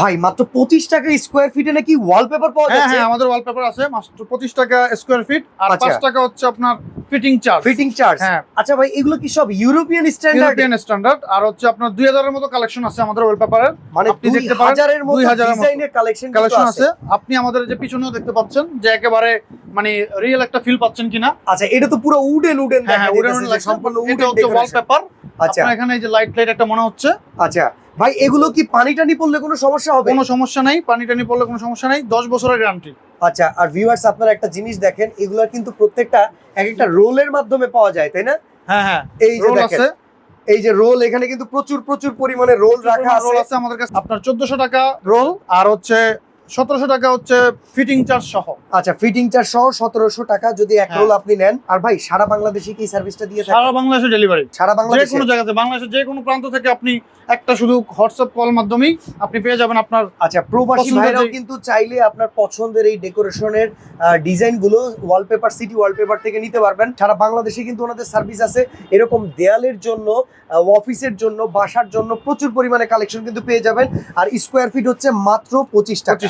ভাই মাত্র পঁচিশ টাকা স্কোয়ার ফিটে নাকি ওয়ালপেপার পাওয়া হ্যাঁ যাচ্ছে? হ্যাঁ আমাদের ওয়ালপেপার আছে মাত্র পঁচিশ টাকা স্কোয়ার ফিট আর আচ্ছা। পাঁচ টাকা হচ্ছে আপনার ফিটিং চার্জ ফিটিং চার্জ হ্যাঁ। আচ্ছা ভাই এগুলো কি সব ইউরোপিয়ান স্ট্যান্ডার্ড ইউরোপিয়ান স্ট্যান্ডার্ড আর হচ্ছে আপনার দুই হাজারের মতো কালেকশন আছে আমাদের ওয়ালপেপারের মানে আপনি দেখতে পারেন, 2000 এর মতো ডিজাইনের কালেকশন কালেকশন আছে। আপনি আমাদের যে পিছনেও দেখতে পাচ্ছেন যে একেবারে মানে রিয়েল একটা ফিল পাচ্ছেন কিনা। আচ্ছা এটা তো পুরো উডেন উডেন হ্যাঁ হ্যাঁ দেখা যাচ্ছে সম্পূর্ণ উডেন হচ্ছে ওয়ালপেপার আচ্ছা। এখানে এই যে লাইট লাইট একটা মনে হচ্ছে। আচ্ছা। ভাই এগুলো কি পানি টানি পড়লে কোনো সমস্যা হবে? কোনো সমস্যা নাই পানি টানি পড়লে কোনো সমস্যা নাই দশ বছরের গ্যারান্টি আচ্ছা আর ভিউয়ার্স আপনারা একটা জিনিস দেখেন এগুলো কিন্তু প্রত্যেকটা এক একটা রোলের মাধ্যমে পাওয়া যায় তাই না? হ্যাঁ হ্যাঁ এই যে দেখেন এই যে রোল এখানে কিন্তু প্রচুর প্রচুর পরিমাণে রোল রাখা আছে। আমাদের কাছে। আপনার চোদ্দশো টাকা রোল আর হচ্ছে সতেরোশো টাকা হচ্ছে ফিটিং চার্জ সহ। আচ্ছা ফিটিং চার্জ সহ সতেরোশো টাকা যদি এক হ্যাঁ। রোল আপনি নেন আর ভাই সারা বাংলাদেশে কি সার্ভিসটা দিয়ে সারা বাংলাদেশে ডেলিভারি সারা যে বাংলাদেশে? কোনো জায়গাতে বাংলাদেশের যে কোনো প্রান্ত থেকে আপনি একটা শুধু হোয়াটসঅ্যাপ কল মাধ্যমেই আপনি পেয়ে যাবেন আপনার আচ্ছা প্রবাসী ভাইরাও কিন্তু চাইলে আপনার পছন্দের এই ডেকোরেশনের ডিজাইনগুলো ওয়ালপেপার সিটি ওয়ালপেপার থেকে নিতে পারবেন। সারা বাংলাদেশে কিন্তু ওনাদের সার্ভিস আছে। এরকম দেয়ালের জন্য অফিসের জন্য বাসার জন্য প্রচুর পরিমাণে কালেকশন কিন্তু পেয়ে যাবেন। আর স্কোয়ার ফিট হচ্ছে মাত্র পঁচিশ টাকা।